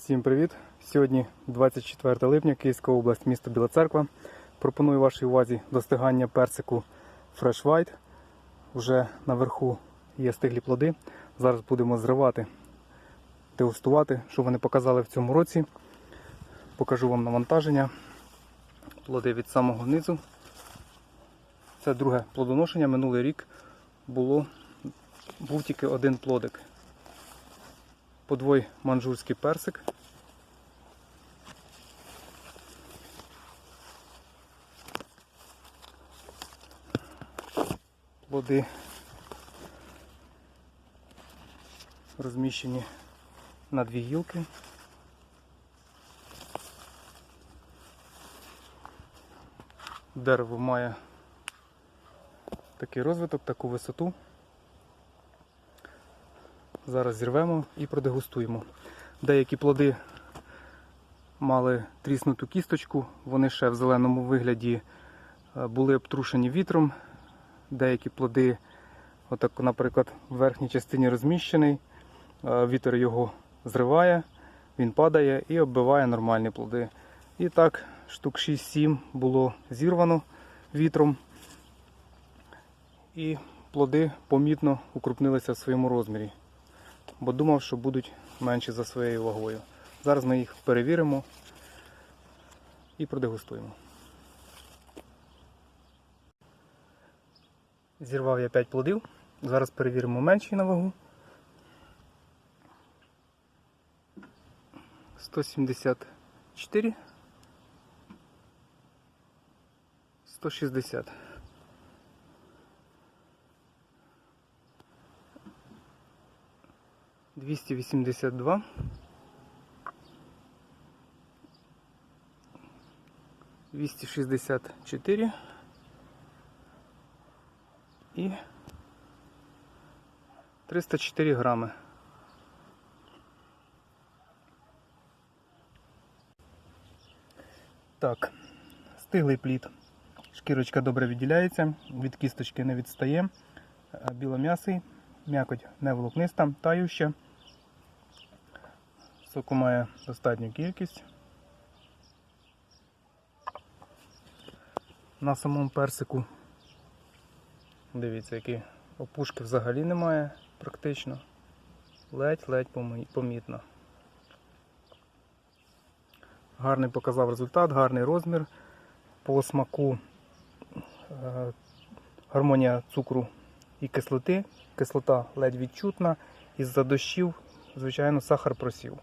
Всім привіт! Сьогодні 24 липня, Київська область, місто Біла Церква. Пропоную вашій увазі достигання персику Fresh White. Уже наверху є стиглі плоди. Зараз будемо зривати, дегустувати, що вони показали в цьому році. Покажу вам навантаження. Плоди від самого низу. Це друге плодоношення. Минулий рік було, був тільки один плодик. Подвой манжурський персик. Плоди розміщені на дві гілки. Дерево має такий розвиток, таку висоту. Зараз зірвемо і продегустуємо. Деякі плоди мали тріснуту кісточку, вони ще в зеленому вигляді е, були обтрушені вітром. Деякі плоди, отак, наприклад, в верхній частині розміщений, е, вітер його зриває, він падає і оббиває нормальні плоди. І так, штук 6-7 було зірвано вітром. І плоди помітно укрупнилися в своєму розмірі бо думав, що будуть менші за своєю вагою. Зараз ми їх перевіримо і продегустуємо. Зірвав я 5 плодів. Зараз перевіримо менші на вагу. 174. 160. 282 264 і 304 грами. Так, стиглий плід. Шкірочка добре відділяється, від кісточки не відстає, білом'ясий, м'якоть не волокниста, тающа. Соку має достатню кількість. На самому персику, дивіться, які опушки взагалі немає практично. Ледь-ледь помітно. Гарний показав результат, гарний розмір. По смаку е, гармонія цукру і кислоти. Кислота ледь відчутна, із-за дощів, звичайно, сахар просів.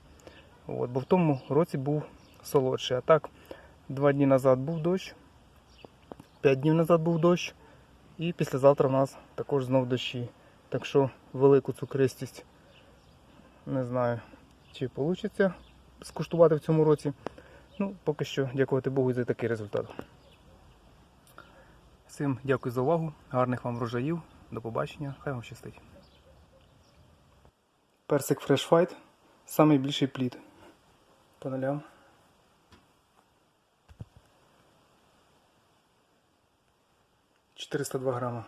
От, бо в тому році був солодший. А так, два дні назад був дощ, п'ять днів назад був дощ, і післязавтра в нас також знов дощі. Так що велику цукристість не знаю, чи вийде скуштувати в цьому році. Ну, поки що, дякувати Богу за такий результат. Всім дякую за увагу, гарних вам врожаїв, до побачення, хай вам щастить. Персик Fresh Fight найбільший плід. По нулям. 402 грама.